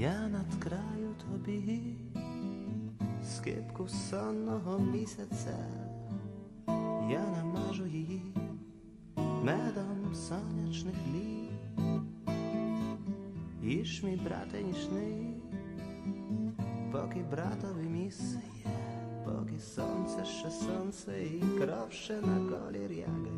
Я надкраю тобі скипку сонного місяця, я намажу її медом сонячних літ. Їж мій брате нічний, поки братові місце є, поки сонце ще сонце і кров ще на колір ягеліт.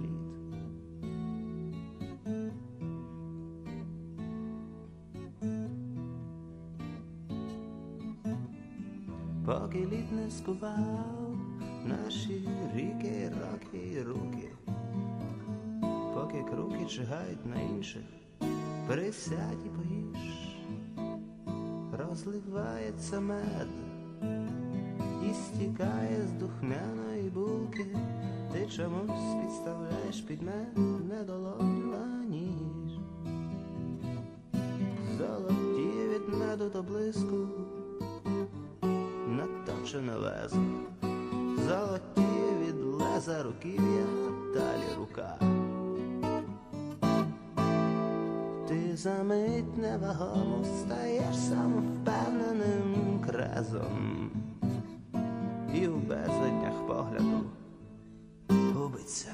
Поки лід не скував наші ріки, роки і руки, поки круки чигають на інших, присядь і поїж, розливається мед і стікає з духмяної булки, ти чомусь підставляєш під мене долоню, а ніж. Золоті від меду до блиску наточене лезо, золоті від леза руків'я, далі рука. Ти за мить невагому стаєш самовпевненим крезом, і в безоднях погляду губиться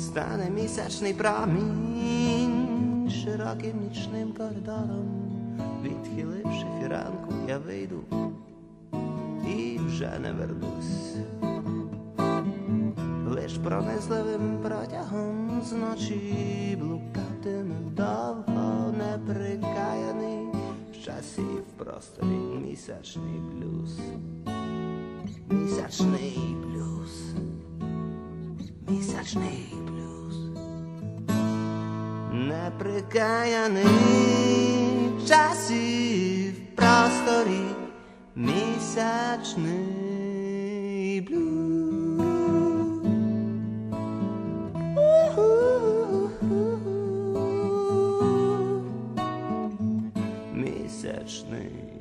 Стане місячний промінь широким нічним коридором, відхиливши фіранку, я вийду і вже не вернусь. Лиш пронизливим протягом з ночі блукатиме довго неприкаяний в часі в просторі місячний блюз. Місячний місячний блюз, неприкаяний в часі в просторі місячний блюз. Місячний